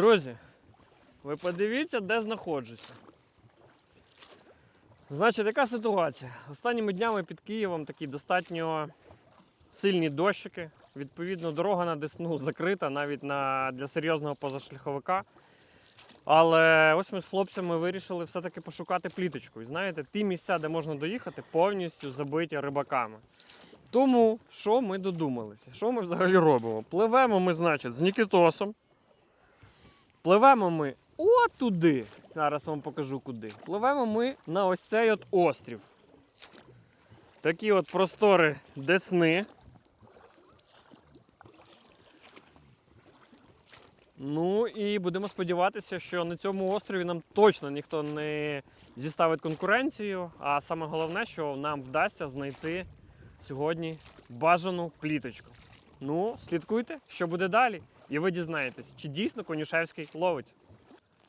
Друзі, ви подивіться, де знаходжуся. Значить, яка ситуація? Останніми днями під Києвом такі достатньо сильні дощики. Відповідно, дорога на Десну закрита навіть на, для серйозного позашляховика. Але ось ми з хлопцями вирішили все-таки пошукати пліточку. І знаєте, ті місця, де можна доїхати, повністю забиті рибаками. Тому що ми додумалися? Що ми взагалі робимо? Пливемо ми, значить, з Нікітосом. Пливемо ми от туди. Зараз вам покажу куди. Пливемо ми на ось цей от острів. Такі от простори Десни. Ну і будемо сподіватися, що на цьому острові нам точно ніхто не зіставить конкуренцію. А саме головне, що нам вдасться знайти сьогодні бажану пліточку. Ну, слідкуйте, що буде далі, і ви дізнаєтесь, чи дійсно Конюшевський ловить.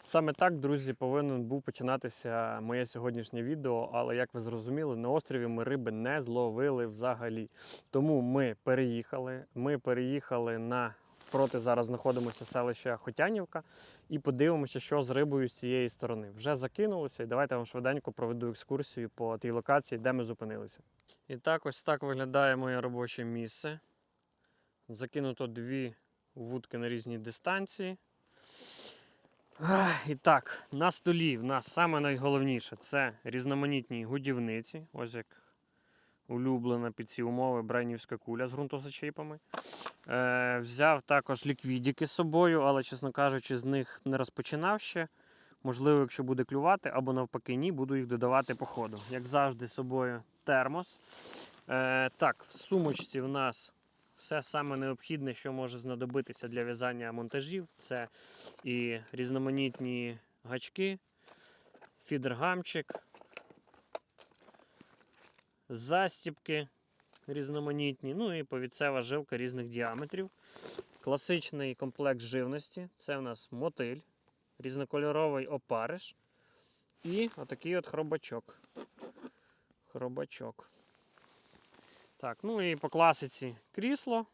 Саме так, друзі, повинен був починатися моє сьогоднішнє відео, але як ви зрозуміли, на острові ми риби не зловили взагалі. Тому ми переїхали. Ми переїхали на проти зараз знаходимося селище Хотянівка і подивимося, що з рибою з цієї сторони. Вже закинулося, і давайте я вам швиденько проведу екскурсію по тій локації, де ми зупинилися. І так, ось так виглядає моє робоче місце. Закинуто дві вудки на різній дистанції. І так, на столі в нас саме найголовніше це різноманітні годівниці. Ось як улюблена під ці умови брайнівська куля з ґрунтозачіпами. Е, взяв також ліквідіки з собою, але, чесно кажучи, з них не розпочинав ще. Можливо, якщо буде клювати, або навпаки, ні, буду їх додавати по ходу. Як завжди, з собою термос. Е, так, в сумочці в нас все саме необхідне, що може знадобитися для в'язання монтажів. Це і різноманітні гачки, фідергамчик, застіпки різноманітні, ну і повіцева жилка різних діаметрів. Класичний комплект живності це у нас мотиль, різнокольоровий опариш і отакий от хробачок. Хробачок. Так, ну і по класиці крісло,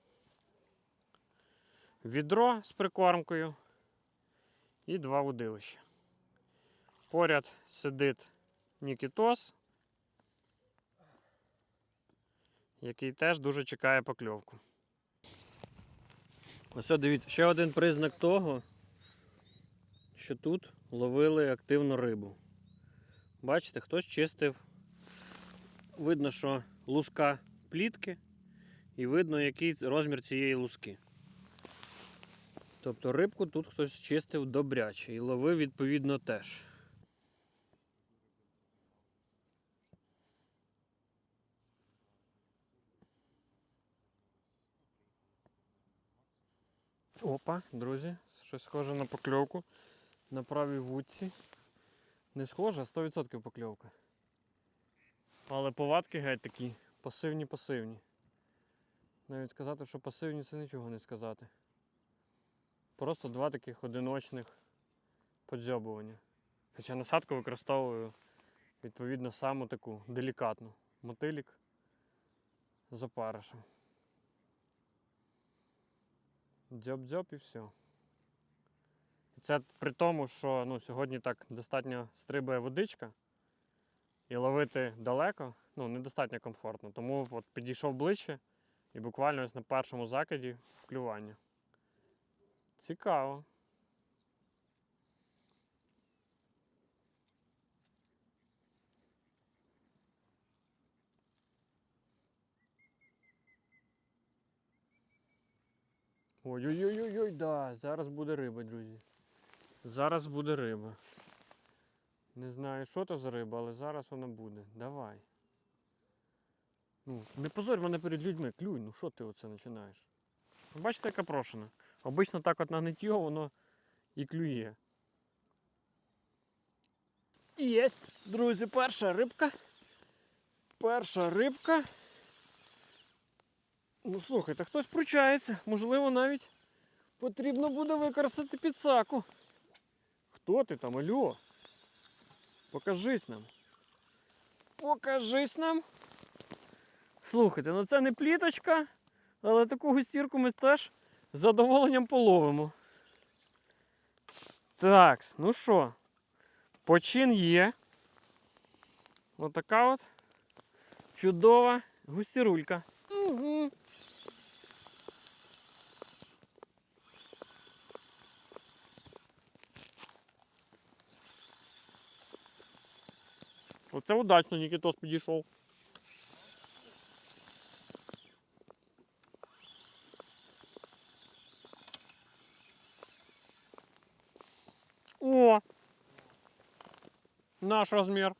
відро з прикормкою і два удилища. Поряд сидить Нікітос, який теж дуже чекає покльовку. Ось дивіться, ще один признак того, що тут ловили активно рибу. Бачите, хтось чистив. Видно, що луска плітки, і видно, який розмір цієї луски. Тобто рибку тут хтось чистив добряче і ловив відповідно теж. Опа, друзі, щось схоже на покльовку на правій вудці. Не схоже, а 100% покльовка. Але повадки геть такі пасивні-пасивні. Навіть сказати, що пасивні, це нічого не сказати. Просто два таких одиночних подзьобування. Хоча насадку використовую відповідно саму таку делікатну мотилік з опаришем. Дзьоб-дзьоб і все. І це при тому, що ну, сьогодні так достатньо стрибає водичка, і ловити далеко ну, недостатньо комфортно. Тому от підійшов ближче і буквально ось на першому закиді вклювання. Цікаво. Ой-ой-ой, да, зараз буде риба, друзі. Зараз буде риба. Не знаю, що то за риба, але зараз вона буде. Давай. Ну, не позорь мене перед людьми, клюй, ну що ти оце починаєш? Бачите, яка прошена. Обично так от на гниття воно і клює. Єсть, друзі, перша рибка. Перша рибка. Ну слухайте, хтось пручається. Можливо, навіть потрібно буде використати підсаку. Хто ти там, Альо? Покажись нам. Покажись нам. Слухайте, ну це не пліточка, але таку густірку ми теж з задоволенням половимо. Так, ну що, почин є. Отака от чудова гусірулька. Угу. Оце удачно Нікітос підійшов. О! Наш размер.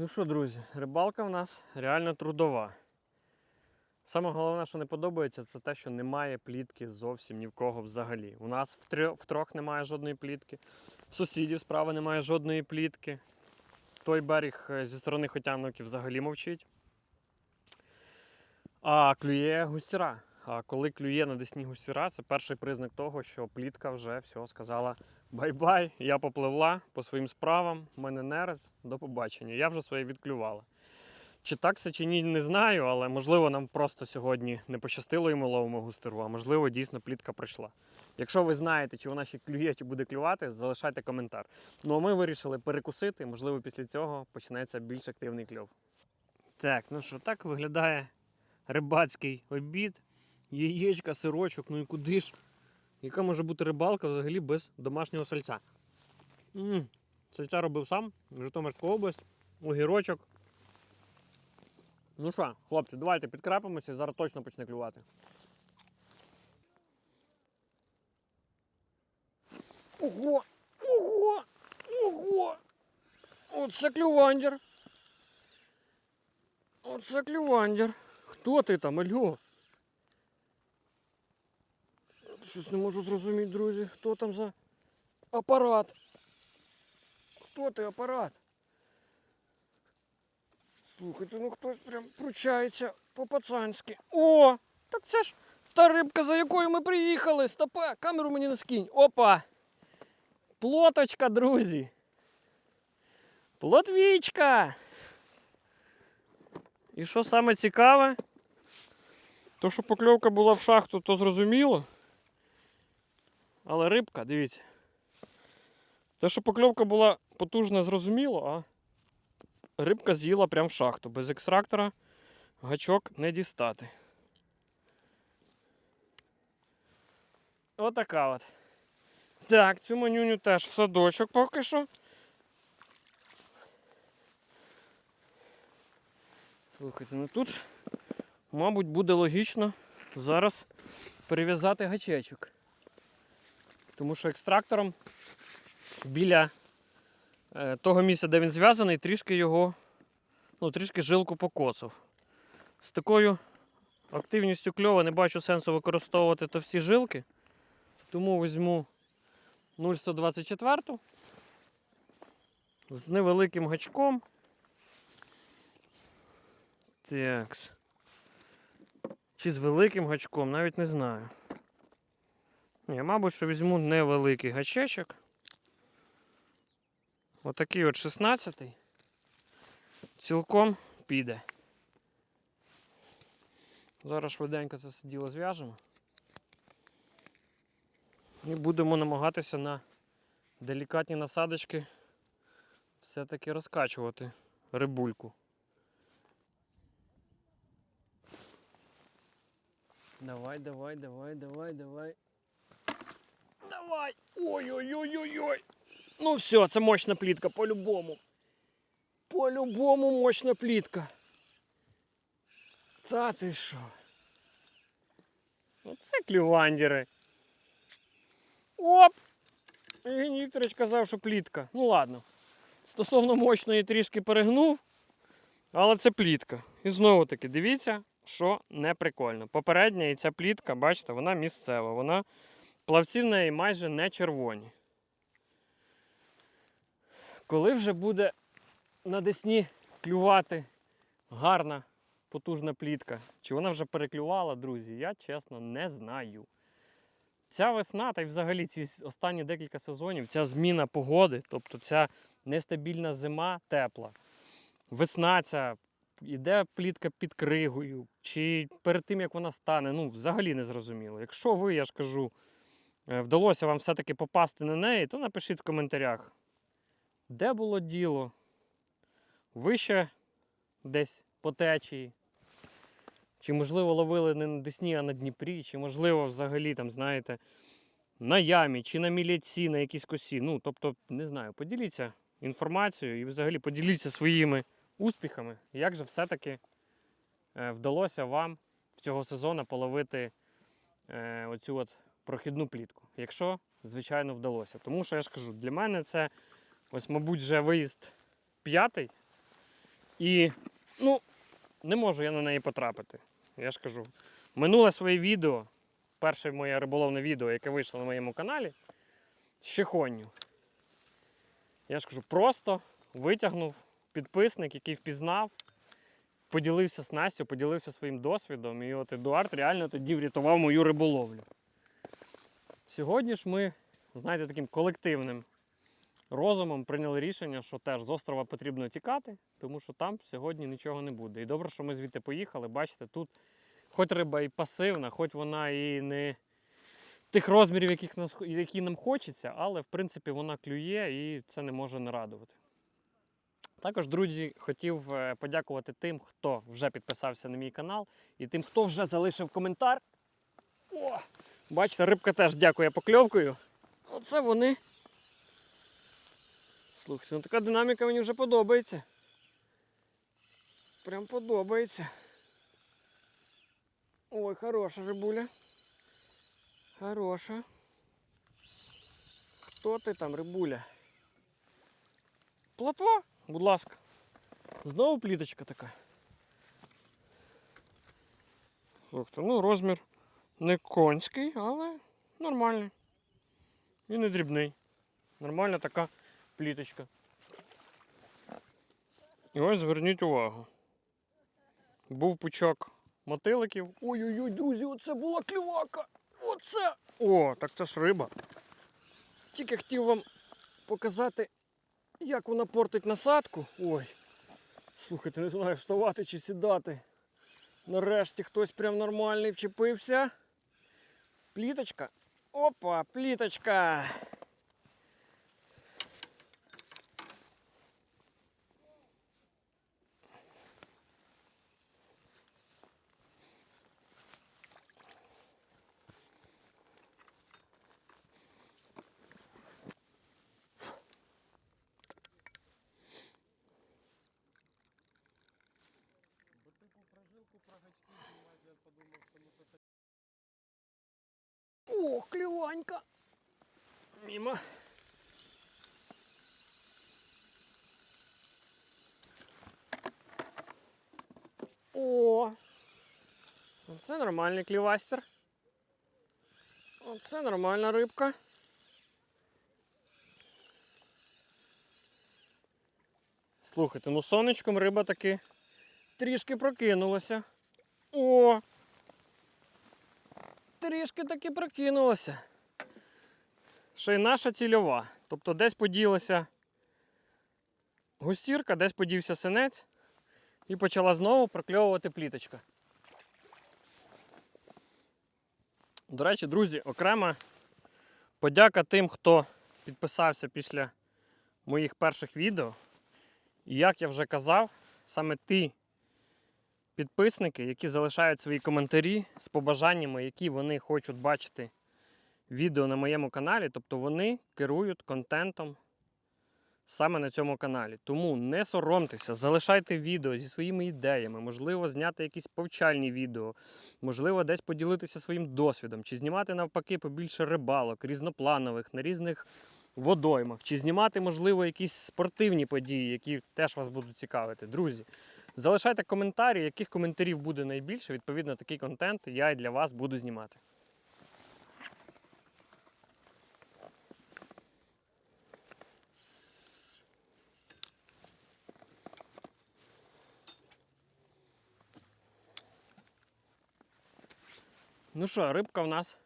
Ну що, друзі, рибалка в нас реально трудова. Саме головне, що не подобається, це те, що немає плітки зовсім ні в кого взагалі. У нас в трьох, немає жодної плітки, в сусідів справа немає жодної плітки. Той берег е, зі сторони Хотяновки взагалі мовчить. А клює гусіра. А коли клює на десні гусіра, це перший признак того, що плітка вже все сказала бай-бай, я попливла по своїм справам, в мене нерез, до побачення. Я вже своє відклювала. Чи так це чи ні, не знаю, але можливо нам просто сьогодні не пощастило і ми ловимо густеру, а можливо дійсно плітка пройшла. Якщо ви знаєте, чи вона ще клює, чи буде клювати, залишайте коментар. Ну а ми вирішили перекусити, можливо, після цього почнеться більш активний кльов. Так, ну що, так виглядає рибацький обід, яєчка, сирочок, ну і куди ж? Яка може бути рибалка взагалі без домашнього сальця? м Сальця робив сам, Житомирська область, огірочок. Ну що, хлопці, давайте підкрапимося і зараз точно почне клювати. Ого! Ого! Ого! Оце клювандер! Оце клювандер! Хто ти там, Альо? Щось не можу зрозуміти, друзі, хто там за апарат? Хто ти апарат? Слухайте, ну хтось прям пручається по-пацанськи. О! Так це ж та рибка, за якою ми приїхали. Стопе, камеру мені не скинь. Опа! Плоточка, друзі. Плотвічка. І що саме цікаве? То, що покльовка була в шахту, то зрозуміло. Але рибка, дивіться. Те, що покльовка була потужна, зрозуміло, а рибка з'їла прямо в шахту. Без екстрактора гачок не дістати. Отака от. Так, цю манюню теж в садочок поки що. Слухайте, ну тут, мабуть, буде логічно зараз перев'язати гачечок. Тому що екстрактором біля е, того місця, де він зв'язаний, трішки його, ну, трішки жилку покоцав. З такою активністю кльова не бачу сенсу використовувати то всі жилки. Тому візьму 0,124 з невеликим гачком. Такс. Чи з великим гачком, навіть не знаю. Ні, мабуть, що візьму невеликий гачечок. Отакий от 16-й. Цілком піде. Зараз швиденько це все діло зв'яжемо. І будемо намагатися на делікатні насадочки все-таки розкачувати рибульку. Давай, давай, давай, давай, давай. Давай! Ой-ой-ой-ой-ой! Ну все, це мощна плітка, по-любому. По-любому мощна плітка. Та ти що? Оце клювандери. Оп! Євгеній Вікторович казав, що плітка. Ну ладно. Стосовно мощної трішки перегнув, але це плітка. І знову таки, дивіться, що не прикольно. Попередня і ця плітка, бачите, вона місцева. Вона плавці в неї майже не червоні. Коли вже буде на десні клювати гарна, потужна плітка, чи вона вже переклювала, друзі, я чесно не знаю. Ця весна, та й взагалі ці останні декілька сезонів, ця зміна погоди, тобто ця нестабільна зима тепла, весна ця, іде плітка під кригою, чи перед тим як вона стане, ну взагалі не зрозуміло. Якщо ви, я ж кажу, вдалося вам все-таки попасти на неї, то напишіть в коментарях, де було діло, вище десь по течії. Чи, можливо, ловили не на Десні, а на Дніпрі, чи, можливо, взагалі, там, знаєте, на ямі, чи на міліці, на якійсь косі. Ну, тобто, не знаю, поділіться інформацією і взагалі поділіться своїми успіхами, як же все-таки е, вдалося вам в цього сезону половити е, оцю от прохідну плітку. Якщо, звичайно, вдалося. Тому що я ж кажу, для мене це ось, мабуть, вже виїзд п'ятий. І, ну, не можу я на неї потрапити. Я ж кажу, минуле своє відео, перше моє риболовне відео, яке вийшло на моєму каналі, з Чехонню. Я ж кажу, просто витягнув підписник, який впізнав, поділився з Настю, поділився своїм досвідом. І от Едуард реально тоді врятував мою риболовлю. Сьогодні ж ми, знаєте, таким колективним розумом прийняли рішення, що теж з острова потрібно тікати, тому що там сьогодні нічого не буде. І добре, що ми звідти поїхали. Бачите, тут хоч риба і пасивна, хоч вона і не тих розмірів, яких нас, які нам хочеться, але в принципі вона клює і це не може не радувати. Також, друзі, хотів е, подякувати тим, хто вже підписався на мій канал, і тим, хто вже залишив коментар. О, бачите, рибка теж дякує покльовкою. Оце вони. Слухайте, ну така динаміка мені вже подобається. Прям подобається. Ой, хороша рибуля. Хороша. Хто ти там, рибуля? Плотва, будь ласка. Знову пліточка така. Слухайте, ну розмір Не конський, але нормальний. І не дрібний. Нормальна така пліточка. І ось зверніть увагу. Був пучок мотиликів. Ой-ой-ой, друзі, оце була клювака! Оце! О, так це ж риба. Тільки хотів вам показати, як вона портить насадку. Ой. Слухайте, не знаю, вставати чи сідати. Нарешті хтось прям нормальний вчепився. Пліточка. Опа, пліточка. О, клеванька. Мимо. О! Оце нормальний клівастер. Оце нормальна рибка. Слухайте, ну сонечком риба таки трішки прокинулася. О! трішки таки прокинулася. Ще й наша цільова. Тобто десь поділася густірка, десь подівся синець і почала знову прокльовувати пліточка. До речі, друзі, окрема подяка тим, хто підписався після моїх перших відео. І як я вже казав, саме ті підписники, які залишають свої коментарі з побажаннями, які вони хочуть бачити відео на моєму каналі. Тобто вони керують контентом саме на цьому каналі. Тому не соромтеся, залишайте відео зі своїми ідеями, можливо, зняти якісь повчальні відео, можливо, десь поділитися своїм досвідом, чи знімати навпаки побільше рибалок, різнопланових, на різних водоймах, чи знімати, можливо, якісь спортивні події, які теж вас будуть цікавити. Друзі, залишайте коментарі, яких коментарів буде найбільше. Відповідно, такий контент я і для вас буду знімати. Ну що, рибка в нас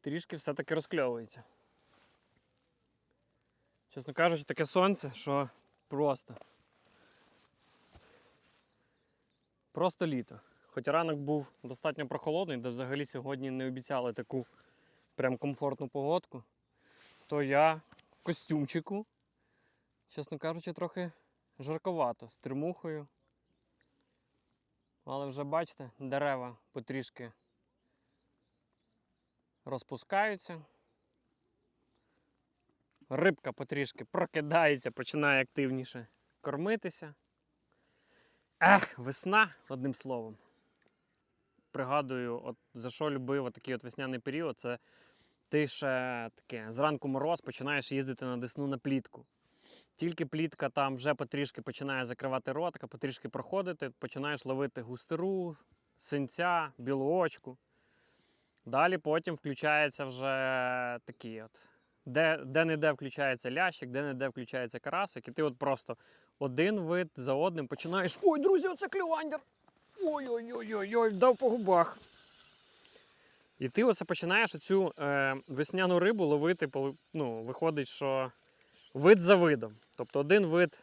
трішки все-таки розкльовується. Чесно кажучи, таке сонце, що просто. Просто літо. Хоч ранок був достатньо прохолодний, де взагалі сьогодні не обіцяли таку прям комфортну погодку, то я в костюмчику, чесно кажучи, трохи жарковато, з тримухою. Але вже бачите, дерева потрішки розпускаються. Рибка потрішки прокидається, починає активніше кормитися. Ех, весна, одним словом. Пригадую, от за що любив такий от весняний період, це ти ще таке, зранку мороз починаєш їздити на десну на плітку. Тільки плітка там вже потрішки починає закривати ротика, потрішки проходити, починаєш ловити густеру, синця, білоочку. Далі потім включається вже такі от. Де, де не де включається лящик, де не де включається карасик, і ти от просто один вид за одним починаєш. Ой, друзі, оце клювандер! Ой-ой-ой, дав по губах. І ти оце починаєш оцю е, весняну рибу ловити, ну, виходить, що вид за видом. Тобто один вид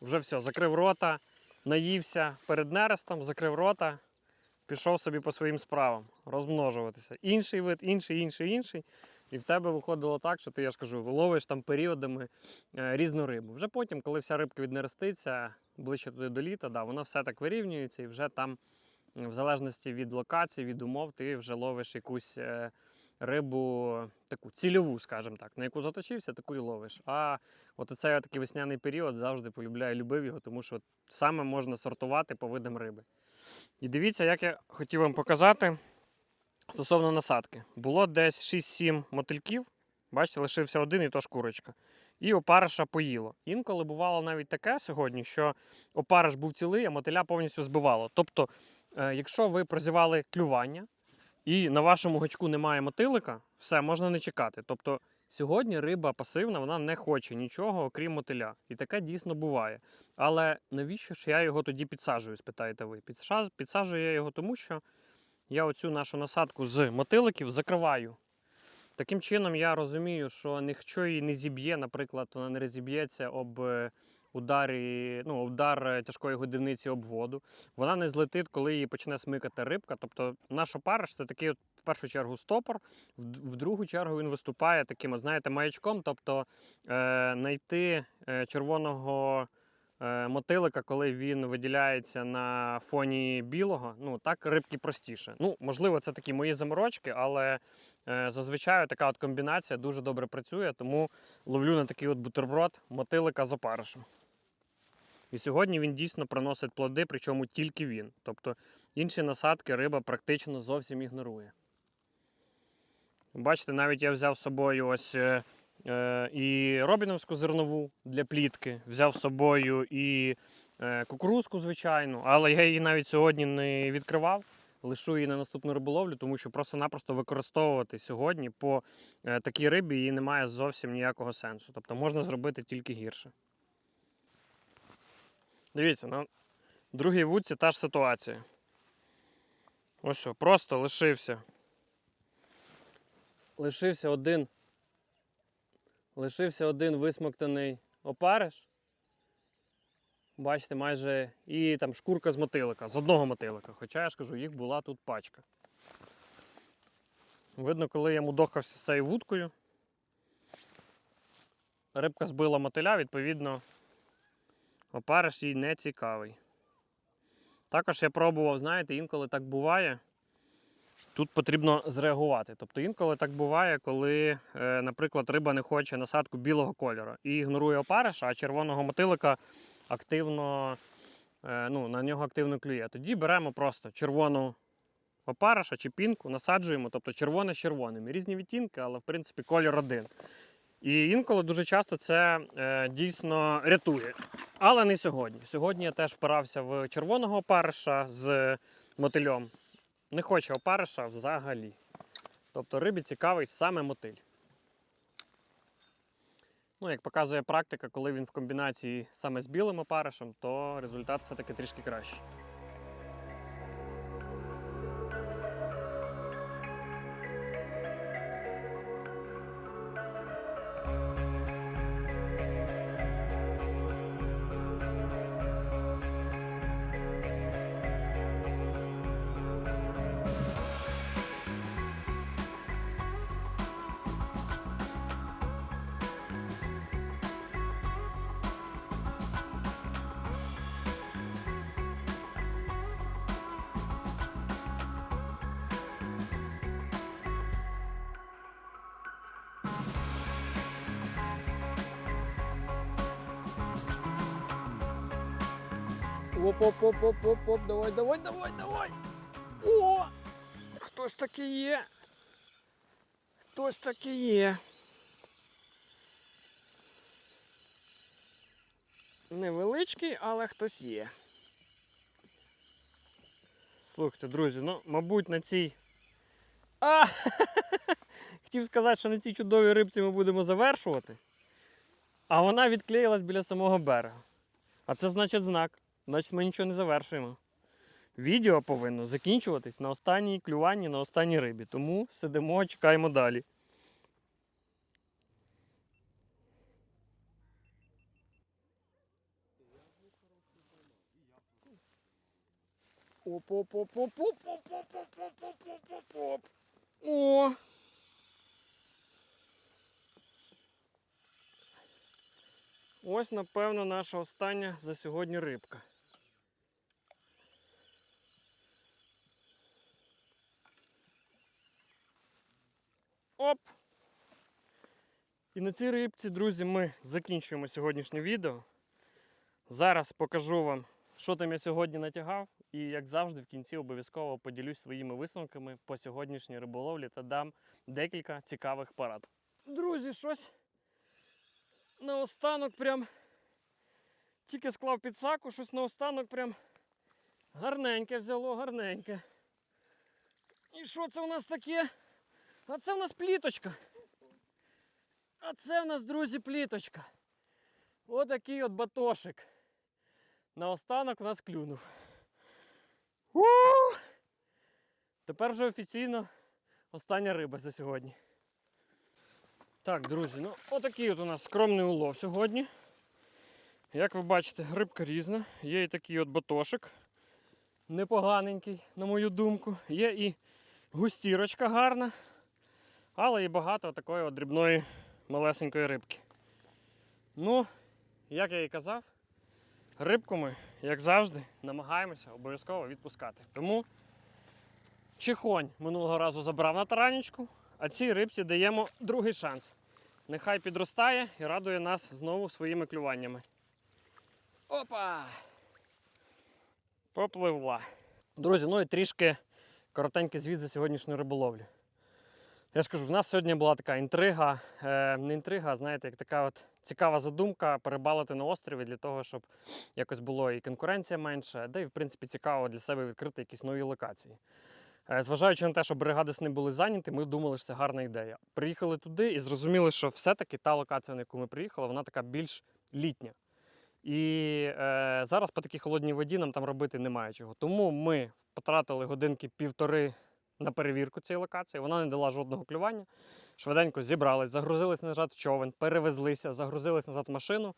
вже все, закрив рота, наївся перед нерестом, закрив рота, пішов собі по своїм справам, розмножуватися. Інший вид, інший, інший, інший. І в тебе виходило так, що ти, я ж кажу, ловиш там періодами е, різну рибу. Вже потім, коли вся рибка віднереститься, ближче туди до літа, да, воно все так вирівнюється, і вже там, в залежності від локації, від умов, ти вже ловиш якусь е, рибу таку цільову, скажімо так, на яку заточився, таку і ловиш. А от цей такий весняний період завжди полюбляю, любив його, тому що саме можна сортувати по видам риби. І дивіться, як я хотів вам показати стосовно насадки. Було десь 6-7 мотильків. Бачите, лишився один і то шкурочка. І опариша поїло. Інколи бувало навіть таке сьогодні, що опариш був цілий, а мотиля повністю збивало. Тобто, е, якщо ви прозівали клювання і на вашому гачку немає мотилика, все, можна не чекати. Тобто, сьогодні риба пасивна, вона не хоче нічого, окрім мотиля. І таке дійсно буває. Але навіщо ж я його тоді підсаджую, спитаєте ви? Підсаджую я його тому, що я оцю нашу насадку з мотиликів закриваю. Таким чином, я розумію, що ніхто її не зіб'є, наприклад, вона не розіб'ється об е, ударі, ну, удар е, тяжкої годівниці об воду. Вона не злетить, коли її почне смикати рибка. Тобто наш опариш це такий, в першу чергу, стопор, в, другу чергу він виступає таким, знаєте, маячком, тобто е, знайти е, червоного е, мотилика, коли він виділяється на фоні білого, ну так рибки простіше. Ну, можливо, це такі мої заморочки, але е, зазвичай така от комбінація дуже добре працює, тому ловлю на такий от бутерброд мотилика з опаришем. І сьогодні він дійсно приносить плоди, причому тільки він. Тобто інші насадки риба практично зовсім ігнорує. Бачите, навіть я взяв з собою ось е, е, і робіновську зернову для плітки, взяв з собою і е, кукурузку, звичайну, але я її навіть сьогодні не відкривав. Лишу її на наступну риболовлю, тому що просто-напросто використовувати сьогодні по е, такій рибі її немає зовсім ніякого сенсу. Тобто можна зробити тільки гірше. Дивіться, на другій вудці та ж ситуація. Ось що, просто лишився. Лишився один. Лишився один висмоктаний опариш. Бачите, майже і там шкурка з мотилика, з одного мотилика. Хоча я ж кажу, їх була тут пачка. Видно, коли я мудохався з цією вудкою. Рибка збила мотиля, відповідно, опариш їй не цікавий. Також я пробував, знаєте, інколи так буває. Тут потрібно зреагувати. Тобто інколи так буває, коли, е, наприклад, риба не хоче насадку білого кольору і ігнорує опариша, а червоного мотилика активно, е, ну, на нього активно клює. Тоді беремо просто червону опариша чи пінку, насаджуємо, тобто червоне з червоним. Різні відтінки, але в принципі колір один. І інколи дуже часто це е, дійсно рятує. Але не сьогодні. Сьогодні я теж впирався в червоного опариша з мотильом. Не хоче опариша взагалі. Тобто рибі цікавий саме мотиль. Ну, як показує практика, коли він в комбінації саме з білим опаришем, то результат все-таки трішки кращий. Оп-оп-оп-оп-оп-оп, давай, давай, давай, давай. О! Хтось таки є. Хтось таки є. Невеличкий, але хтось є. Слухайте, друзі, ну, мабуть, на цій. А! Хотів сказати, що на цій чудовій рибці ми будемо завершувати. А вона відклеїлась біля самого берега. А це значить знак. Значить, ми нічого не завершуємо. Відео повинно закінчуватись на останній клюванні, на останній рибі. Тому сидимо, чекаємо далі. Оп-оп-оп-оп-оп-оп-оп-оп-оп-оп-оп. О! Ось, напевно, наша остання за сьогодні рибка. Оп! І на цій рибці, друзі, ми закінчуємо сьогоднішнє відео. Зараз покажу вам, що там я сьогодні натягав. І, як завжди, в кінці обов'язково поділюсь своїми висновками по сьогоднішній риболовлі та дам декілька цікавих порад. Друзі, щось наостанок прям тільки склав під саку, щось наостанок прям гарненьке взяло, гарненьке. І що це у нас таке? А це у нас пліточка. А це у нас, друзі, пліточка. Отакий от батошик. Наостанок у нас клюнув. у Тепер вже офіційно остання риба за сьогодні. Так, друзі, ну отакий от у нас скромний улов сьогодні. Як ви бачите, рибка різна. Є і такий от батошик. Непоганенький, на мою думку. Є і густірочка гарна, але і багато такої от дрібної малесенької рибки. Ну, як я і казав, рибку ми, як завжди, намагаємося обов'язково відпускати. Тому чихонь минулого разу забрав на таранічку, а цій рибці даємо другий шанс. Нехай підростає і радує нас знову своїми клюваннями. Опа! Попливла. Друзі, ну і трішки коротенький звіт за сьогоднішню риболовлю. Я скажу, в нас сьогодні була така інтрига, е, не інтрига, а знаєте, як така от цікава задумка перебалити на острові для того, щоб якось було і конкуренція менше, де і в принципі цікаво для себе відкрити якісь нові локації. Е, Зважаючи на те, що берега Десни були зайняті, ми думали, що це гарна ідея. Приїхали туди і зрозуміли, що все-таки та локація, на яку ми приїхали, вона така більш літня. І е, зараз по такій холодній воді нам там робити немає чого. Тому ми потратили годинки півтори на перевірку цієї локації. Вона не дала жодного клювання. Швиденько зібрались, загрузились назад в човен, перевезлися, загрузились назад в машину,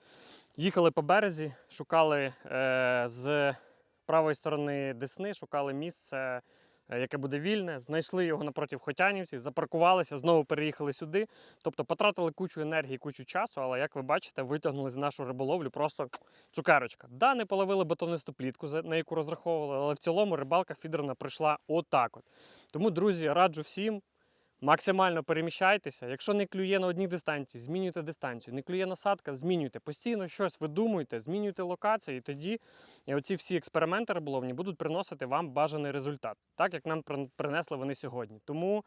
їхали по березі, шукали е, з правої сторони Десни, шукали місце яке буде вільне, знайшли його напроти Хотянівці, запаркувалися, знову переїхали сюди. Тобто потратили кучу енергії, кучу часу, але як ви бачите, витягнули з нашу риболовлю просто цукерочка. Да, не половили бетонисту плітку, на яку розраховували, але в цілому рибалка фідерна прийшла отак. От. Тому, друзі, раджу всім. Максимально переміщайтеся. Якщо не клює на одній дистанції, змінюйте дистанцію. Не клює насадка, змінюйте. Постійно щось видумуйте, змінюйте локації, і тоді оці всі експерименти риболовні будуть приносити вам бажаний результат, так як нам прин- принесли вони сьогодні. Тому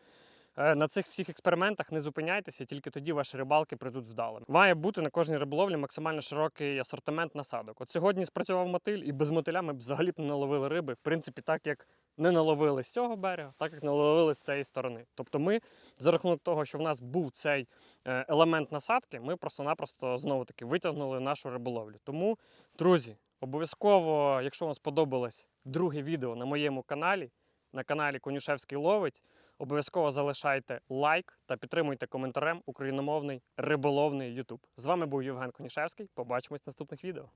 на цих всіх експериментах не зупиняйтеся, тільки тоді ваші рибалки прийдуть вдалими. Має бути на кожній риболовлі максимально широкий асортимент насадок. От сьогодні спрацював мотиль, і без мотиля ми б взагалі б не наловили риби. В принципі, так як не наловили з цього берега, так як наловили з цієї сторони. Тобто, ми за рахунок того, що в нас був цей е, елемент насадки, ми просто-напросто знову таки витягнули нашу риболовлю. Тому, друзі, обов'язково, якщо вам сподобалось друге відео на моєму каналі, на каналі Конюшевський ловить, обов'язково залишайте лайк та підтримуйте коментарем україномовний риболовний YouTube. З вами був Євген Конішевський. Побачимось в наступних відео.